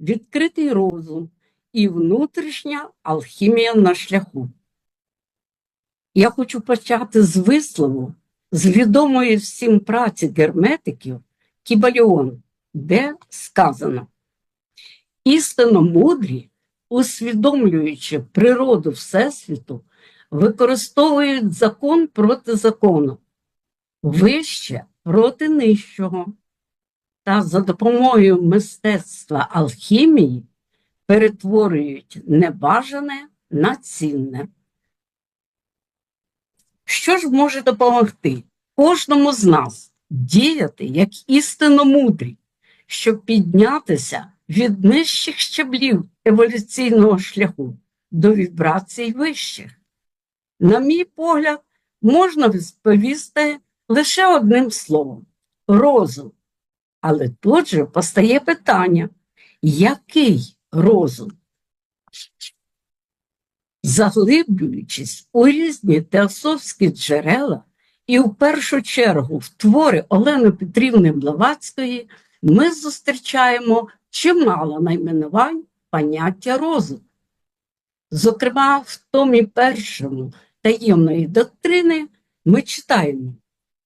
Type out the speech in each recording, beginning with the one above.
відкритий розум і внутрішня алхімія на шляху. Я хочу почати з вислову з відомої всім праці герметиків Кібаліон, де сказано істинно мудрі, усвідомлюючи природу Всесвіту, використовують закон проти закону, вище проти нижчого, та за допомогою мистецтва алхімії перетворюють небажане на цінне. Що ж може допомогти кожному з нас діяти як істинно мудрі, щоб піднятися від нижчих щаблів еволюційного шляху до вібрацій вищих? На мій погляд, можна відповісти лише одним словом розум. Але тут же постає питання, який розум? Заглиблюючись у різні теософські джерела і в першу чергу в твори Олени Петрівни Блаватської, ми зустрічаємо чимало найменувань поняття розум. Зокрема, в томі першому таємної доктрини ми читаємо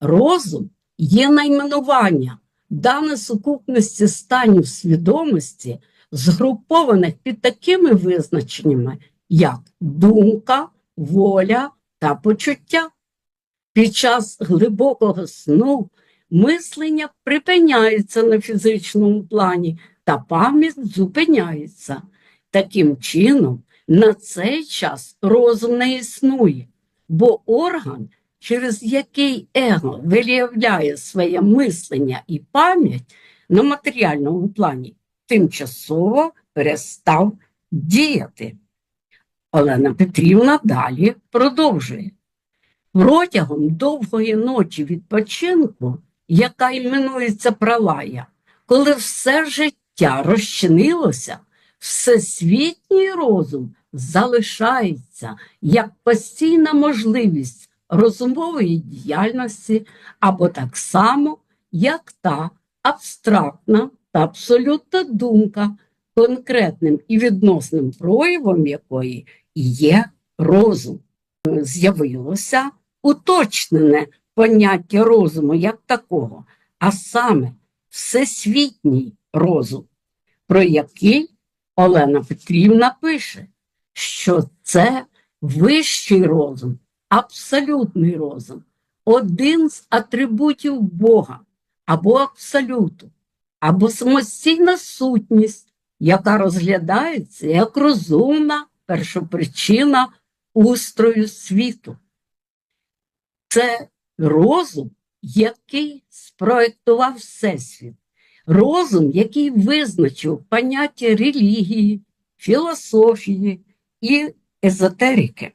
розум є найменування, дане сукупності станів свідомості, згрупованих під такими визначеннями, як думка, воля та почуття. Під час глибокого сну мислення припиняється на фізичному плані та пам'ять зупиняється. Таким чином, на цей час розум не існує, бо орган, через який его виявляє своє мислення і пам'ять на матеріальному плані, тимчасово перестав діяти. Олена Петрівна далі продовжує. Протягом довгої ночі відпочинку, яка іменується пралая, коли все життя розчинилося, всесвітній розум залишається як постійна можливість розумової діяльності або так само, як та абстрактна та абсолютна думка, конкретним і відносним проявом якої є розум. З'явилося уточнене поняття розуму як такого, а саме всесвітній розум, про який Олена Петрівна пише, що це вищий розум, абсолютний розум, один з атрибутів Бога або абсолюту, або самостійна сутність, яка розглядається як розумна першопричина устрою світу. Це розум, який спроектував Всесвіт, розум, який визначив поняття релігії, філософії і езотерики.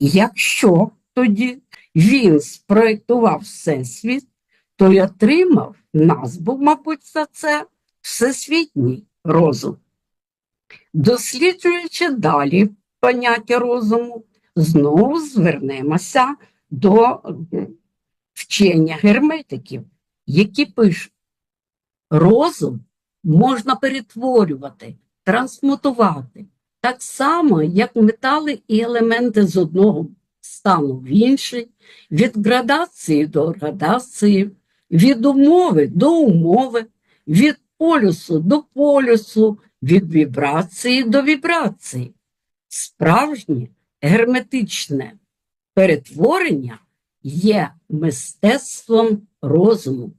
Якщо тоді він спроектував Всесвіт, то й отримав назву, мабуть, за це всесвітній розум. Досліджуючи далі поняття розуму, знову звернемося до вчення герметиків, які пишуть, розум можна перетворювати, трансмутувати, так само, як метали і елементи з одного стану в інший, від градації до градації, від умови до умови, від полюсу до полюсу, від вібрації до вібрації. Справжнє герметичне перетворення є мистецтвом розуму.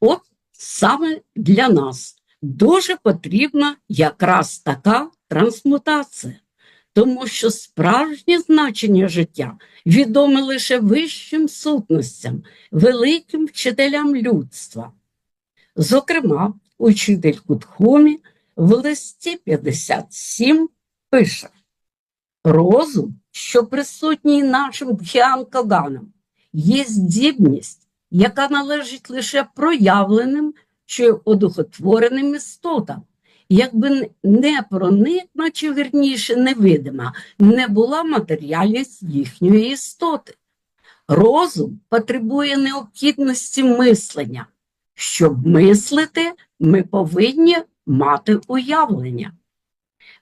От саме для нас дуже потрібна якраз така трансмутація, тому що справжнє значення життя відоме лише вищим сутностям, великим вчителям людства. Зокрема, учитель Кутхумі в листі 57 пише Розум, що присутній нашим Каганам, є здібність, яка належить лише проявленим чи одухотвореним істотам. Якби не проникна, чи вірніше невидима, не була матеріальність їхньої істоти. Розум потребує необхідності мислення. Щоб мислити, ми повинні мати уявлення.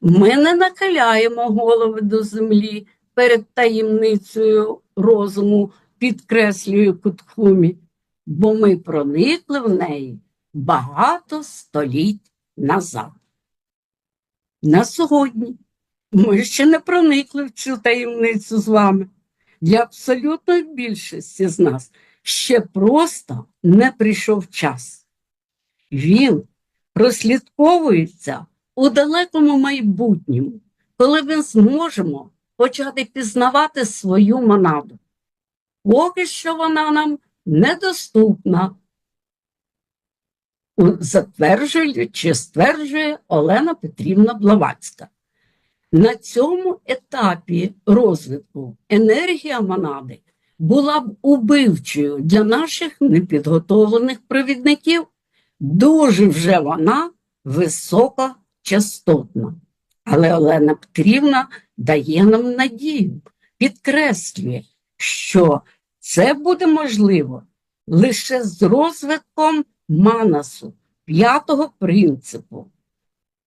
Ми не нахиляємо голови до землі перед таємницею розуму, підкреслює Кутхумі, бо ми проникли в неї багато століть назад. На сьогодні ми ще не проникли в цю таємницю з вами. Для абсолютної більшості з нас ще просто не прийшов час. Він прослідковується у далекому майбутньому, коли ми зможемо почати пізнавати свою монаду. Поки що вона нам недоступна, затверджує чи стверджує Олена Петрівна Блаватська. На цьому етапі розвитку енергія монади була б убивчою для наших непідготовлених провідників. Дуже вже вона високочастотна. Але Олена Петрівна дає нам надію, підкреслює, що це буде можливо лише з розвитком манасу, п'ятого принципу.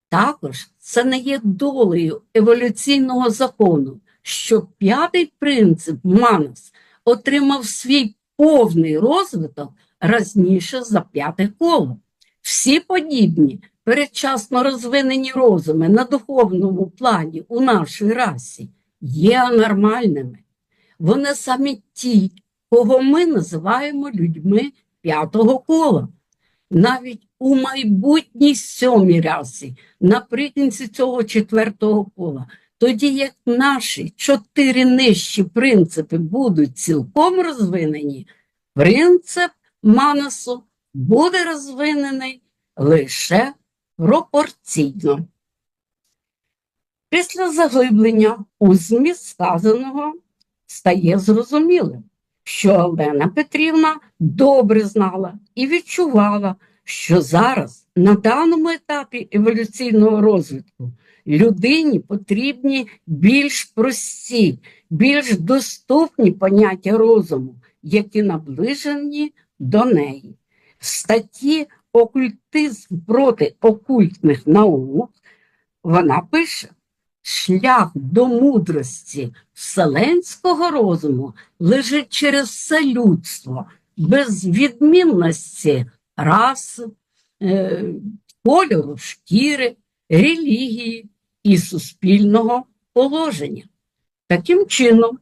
Також це не є долею еволюційного закону, що п'ятий принцип манас отримав свій повний розвиток разніше за п'яте коло. Всі подібні передчасно розвинені розуми на духовному плані у нашій расі є анормальними. Вони самі ті, кого ми називаємо людьми п'ятого кола. Навіть у майбутній сьомій расі, наприкінці цього четвертого кола, тоді як наші чотири нижчі принципи будуть цілком розвинені, принцип манасу буде розвинений лише пропорційно. Після заглиблення у зміст сказаного стає зрозумілим, що Олена Петрівна добре знала і відчувала, що зараз на даному етапі еволюційного розвитку людині потрібні більш прості, більш доступні поняття розуму, які наближені до неї. В статті Окультизм проти окультних наук вона пише. Шлях до мудрості вселенського розуму лежить через все людство, без відмінності раси, е, кольору шкіри, релігії і суспільного положення. Таким чином,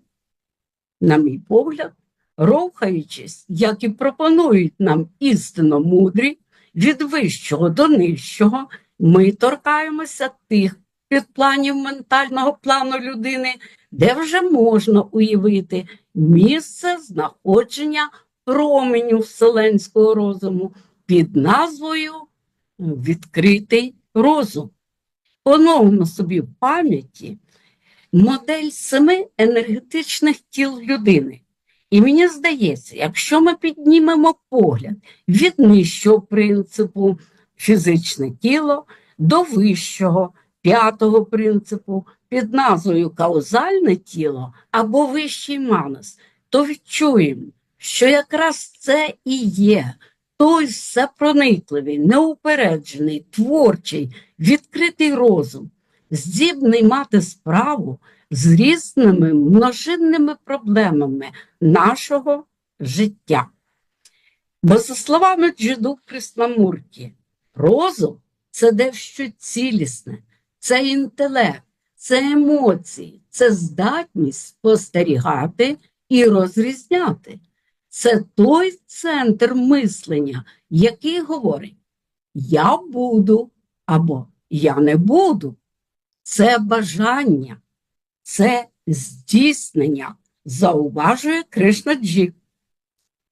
на мій погляд, рухаючись, як і пропонують нам істинно мудрі, від вищого до нижчого, ми торкаємося тих підпланів ментального плану людини, де вже можна уявити місце знаходження променю вселенського розуму під назвою Відкритий розум. Поновимо собі в пам'яті модель семи енергетичних тіл людини. І мені здається, якщо ми піднімемо погляд від нижчого принципу фізичне тіло до вищого п'ятого принципу під назвою каузальне тіло або вищий манас, то відчуємо, що якраз це і є той всепроникливий, неупереджений, творчий, відкритий розум, здібний мати справу з різними множинними проблемами нашого життя. Бо, за словами Джиду Кришнамурті, розум це дещо цілісне, це інтелект, це емоції, це здатність спостерігати і розрізняти. Це той центр мислення, який говорить: Я буду або я не буду. Це бажання, це здійснення, зауважує Кришнаджі.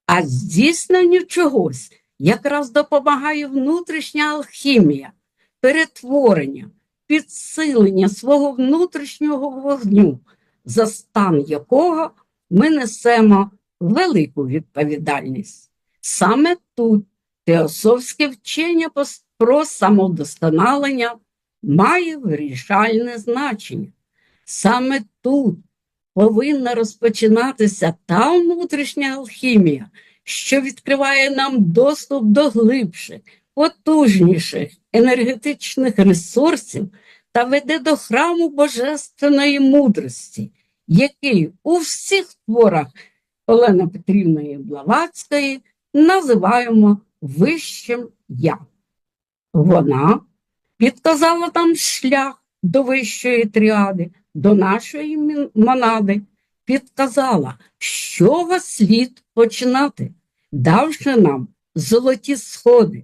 А здійсненню чогось якраз допомагає внутрішня алхімія, перетворення, підсилення свого внутрішнього вогню, за стан якого ми несемо велику відповідальність. Саме тут теософське вчення про самодосконалення має вирішальне значення. Саме тут повинна розпочинатися та внутрішня алхімія, що відкриває нам доступ до глибших, найпотужніших енергетичних ресурсів та веде до храму божественної мудрості, який у всіх творах Олени Петрівної Блаватської називаємо Вищим Я. Вона підказала нам шлях до вищої тріади, до нашої монади, підказала, з чого слід починати, давши нам золоті сходи,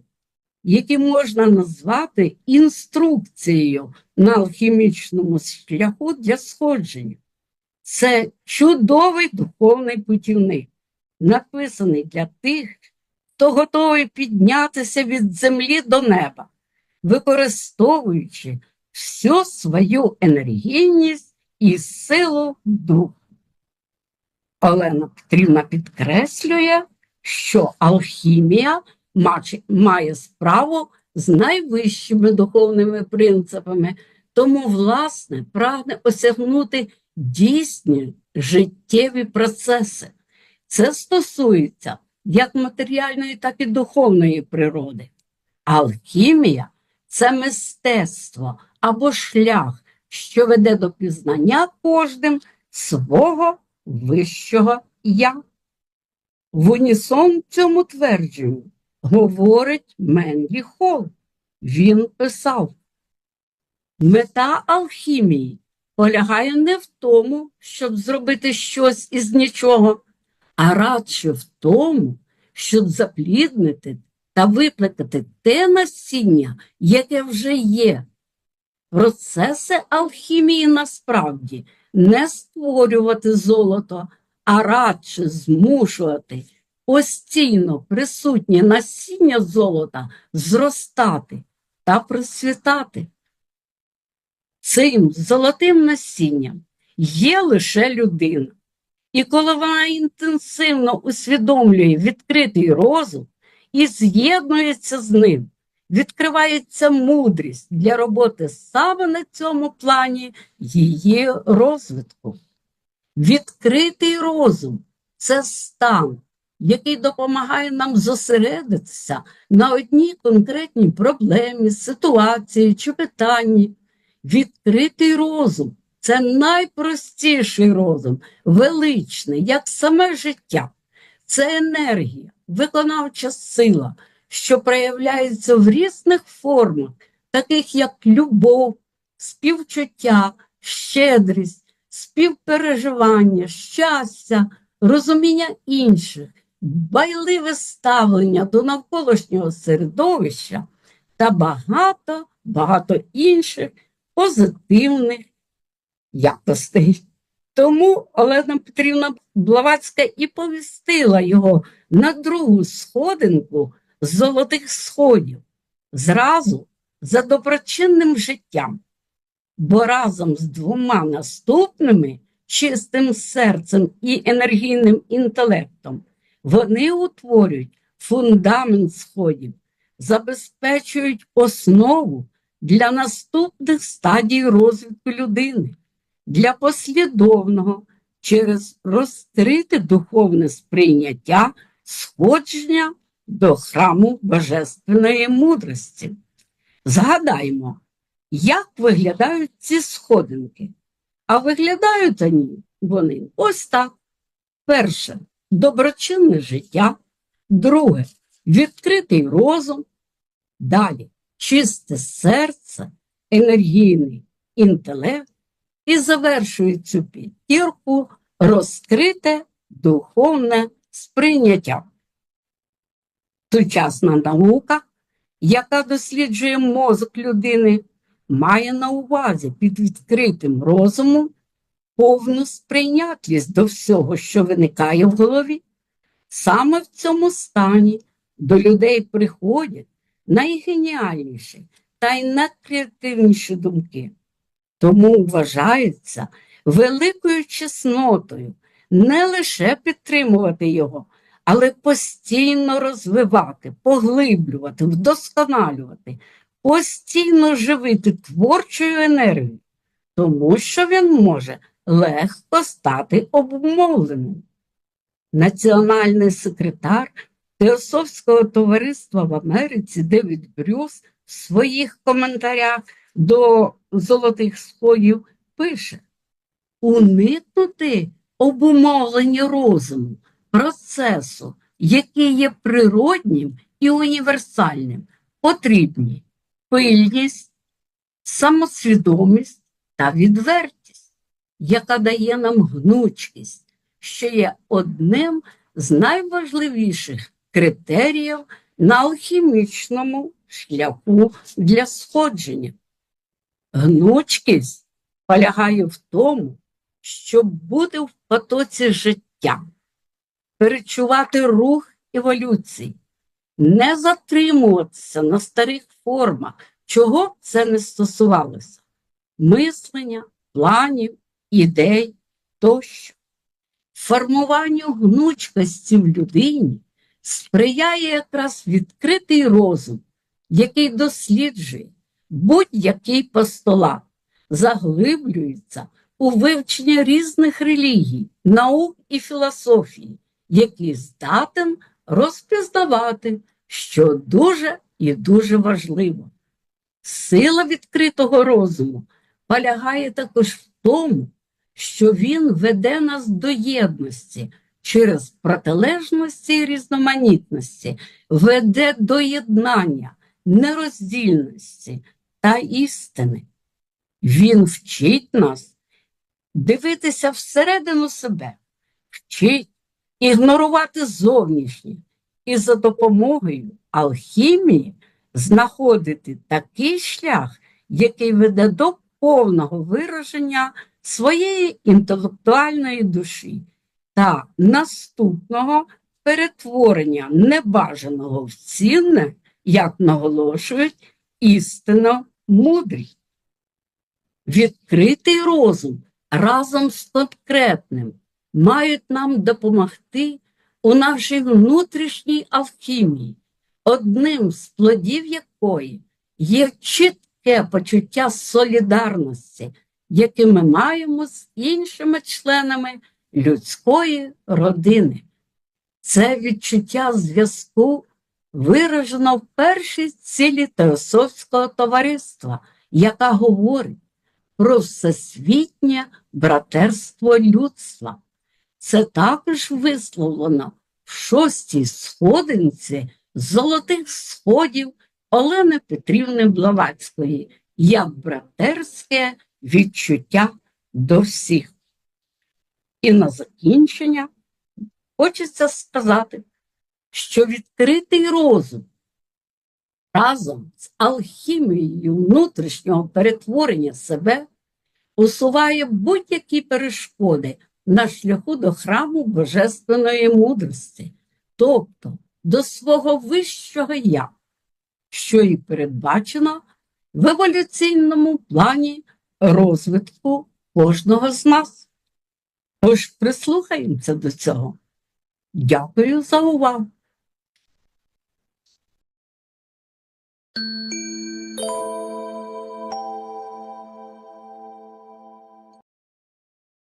які можна назвати інструкцією на алхімічному шляху для сходження. Це чудовий духовний путівник, написаний для тих, хто готовий піднятися від землі до неба, використовуючи всю свою енергійність і силу духу. Олена Петрівна підкреслює, що алхімія має справу з найвищими духовними принципами, тому, власне, прагне осягнути дійсні життєві процеси. Це стосується як матеріальної, так і духовної природи. Алхімія це мистецтво або шлях, що веде до пізнання кожним свого вищого я. В унісон цьому твердженню говорить Менлі Холл. Він писав: Мета алхімії полягає не в тому, щоб зробити щось із нічого, а радше в тому, щоб запліднити та виплекати те насіння, яке вже є. Процеси алхімії насправді не створювати золото, а радше змушувати постійно присутнє насіння золота зростати та процвітати. Цим золотим насінням є лише людина. І коли вона інтенсивно усвідомлює відкритий розум і з'єднується з ним, відкривається мудрість для роботи саме на цьому плані її розвитку. Відкритий розум це стан, який допомагає нам зосередитися на одній конкретній проблемі, ситуації чи питанні. Відкритий розум це найпростіший розум, величний, як саме життя. Це енергія, виконавча сила, що проявляється в різних формах, таких як любов, співчуття, щедрість, співпереживання, щастя, розуміння інших, байливе ставлення до навколишнього середовища та багато, багато інших позитивних якостей. Тому Олена Петрівна Блаватська і повістила його на другу сходинку золотих сходів, зразу за доброчинним життям. Бо разом з двома наступними чистим серцем і енергійним інтелектом вони утворюють фундамент сходів, забезпечують основу для наступних стадій розвитку людини, для послідовного через розкрите духовне сприйняття сходження до храму божественної мудрості. Згадаймо, як виглядають ці сходинки. А виглядають вони, вони ось так. Перше доброчинне життя, друге відкритий розум, далі чисте серце, енергійний інтелект і завершує цю підтірку розкрите духовне сприйняття. Сучасна наука, яка досліджує мозок людини, має на увазі під відкритим розумом повну сприйнятність до всього, що виникає в голові. Саме в цьому стані до людей приходять найгеніальніші та й найкреативніші думки. Тому вважається великою чеснотою не лише підтримувати його, але постійно розвивати, поглиблювати, вдосконалювати, постійно живити творчою енергією, тому що він може легко стати обумовленим. Національний секретар Теософського товариства в Америці Девід Брюс в своїх коментарях до золотих сходів пише: уникнути обумовлення розуму, процесу, який є природнім і універсальним, потрібні пильність, самосвідомість та відвертість, яка дає нам гнучкість, що є одним з найважливіших критеріїв на алхімічному шляху для сходження. Гнучкість полягає в тому, щоб бути в потоці життя, перечувати рух еволюції, не затримуватися на старих формах, чого б це не стосувалося мислення, планів, ідей тощо. Формуванню гнучкості в людині сприяє якраз відкритий розум, який досліджує будь-який постулат, заглиблюється у вивчення різних релігій, наук і філософії, який здатен розпізнавати, що дуже і дуже важливо. Сила відкритого розуму полягає також в тому, що він веде нас до єдності через протилежності і різноманітності, веде до єднання, нероздільності та істини. Він вчить нас дивитися всередину себе, вчить ігнорувати зовнішнє і за допомогою алхімії знаходити такий шлях, який веде до повного вираження своєї інтелектуальної душі та наступного перетворення небажаного в цінне, як наголошують, істинно мудрість. Відкритий розум разом з конкретним мають нам допомогти у нашій внутрішній алхімії, одним з плодів якої є чітке почуття солідарності, яке ми маємо з іншими членами людської родини. Це відчуття зв'язку виражено в першій цілі Теософського товариства, яка говорить про всесвітнє братерство людства. Це також висловлено в шостій сходинці золотих сходів Олени Петрівни Блаватської як братерське відчуття до всіх. І на закінчення хочеться сказати, що відкритий розум разом з алхімією внутрішнього перетворення себе усуває будь-які перешкоди на шляху до храму божественної мудрості, тобто до свого вищого я, що і передбачено в еволюційному плані розвитку кожного з нас. Тож прислухаємося до цього. Дякую за увагу.